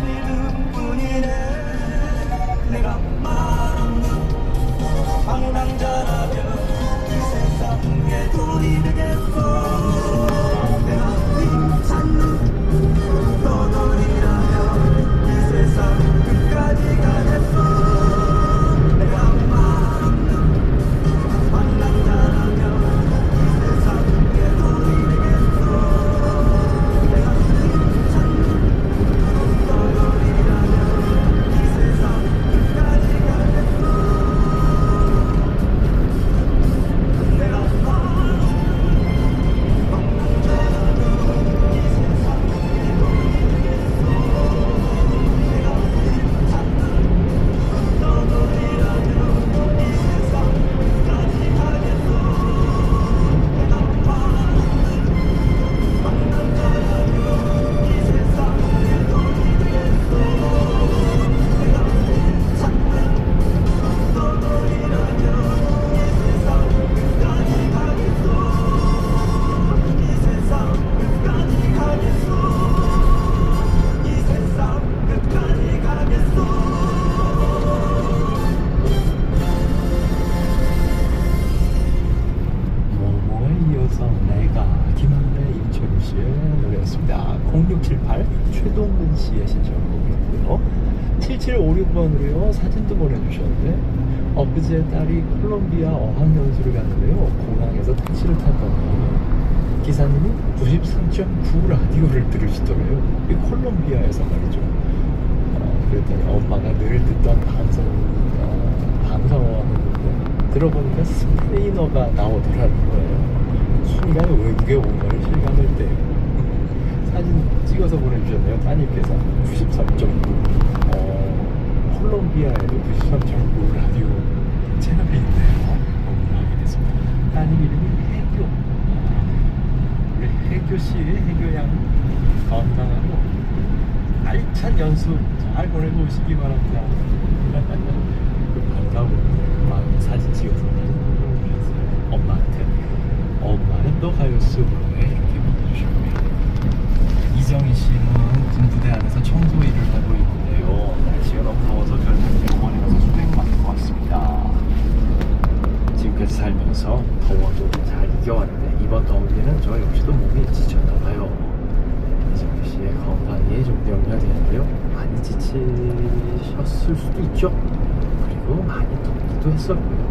coming 되었습니다. 0678 최동근 씨의 신청곡이었고요. 7756번으로요. 사진도 보내주셨는데 엊그제 딸이 콜롬비아 어학연수를 갔는데요. 공항에서 택시를 탔더니 기사님이 93.9 라디오를 들으시더래요. 이 콜롬비아에서 말이죠. 어, 그랬더니 엄마가 늘 듣던 방송, 어, 방송하는데 들어보니까 스페인어가 나오더라는 거예요. 순간 외국에 온 거를 실감할 때요. 주셨네요. 따님께서 93.9. 어, 콜롬비아에도 93.9 라디오 채널이 있네요. 공부하게 됐습니다. 따님 이름이 해교. 우리 해교 씨, 해교 양 건강하고 알찬 연수 잘 보내고 오시기 바랍니다. 그 반가운 마음 사진 찍어서. 엄마한테. 엄마는 너 가요 수 왜 이렇게 보내주셨고요. 이정희 씨는 군부대 안에서 청소 일을 하고 있는데요. 날씨가 너무 더워서 결국 병원에 가서 수행 받고 왔습니다. 지금까지 살면서 더워도 잘 이겨왔는데 이번 더위에는 저 역시도 몸이 지쳤나 봐요. 이정희 씨의 건강에 좀 영향이 있는데요. 많이 지치셨을 수도 있죠. 그리고 많이 덥기도 했었고요.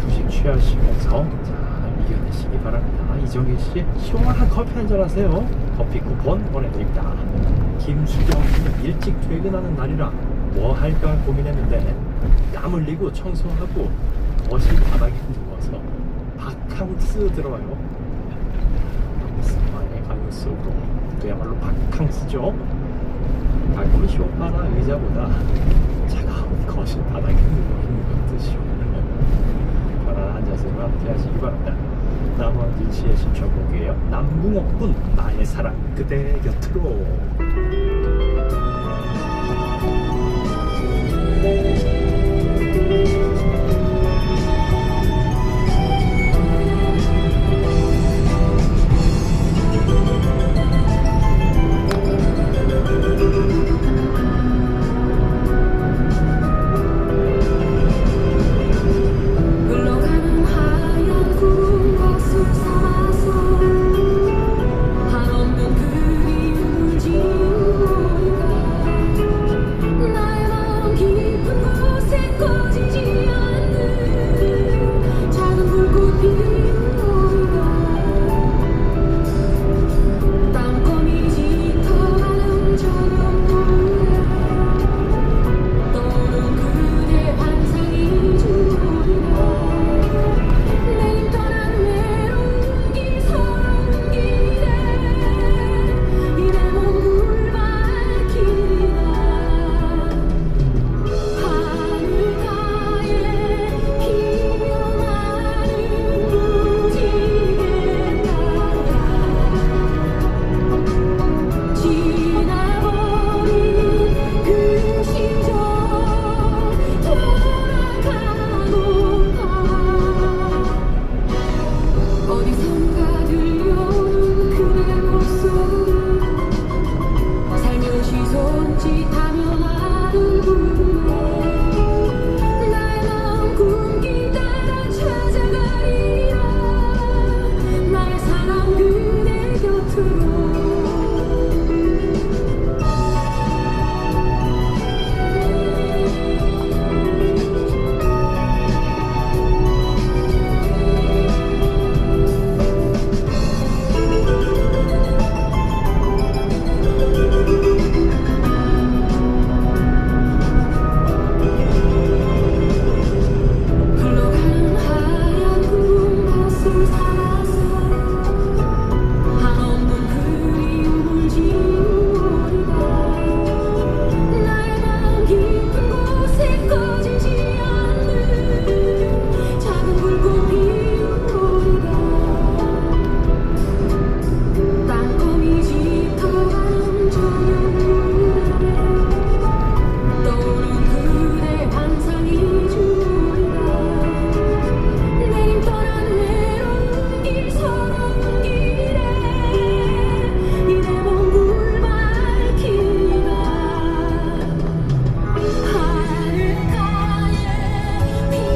휴식 취하시면서 잘 이겨내시기 바랍니다. 이정희 씨 시원한 커피 한잔 하세요. 커피 쿠폰 보내드립니다. 김수경 씨는 일찍 퇴근하는 날이라 뭐 할까 고민했는데 땀 흘리고 청소하고 거실 바닥에 누워서 바캉스 들어요. 스마의 강의 속으로 그야말로 바캉스죠. 가끔은 쇼파나 의자보다 차가운 거실 바닥에 누워있는 것도 시원해요. 편안한 자세로 함께 하시기 바랍니다. 남원진 씨의 신청곡이에요. 남궁옥군 나의 사랑 그대 곁으로.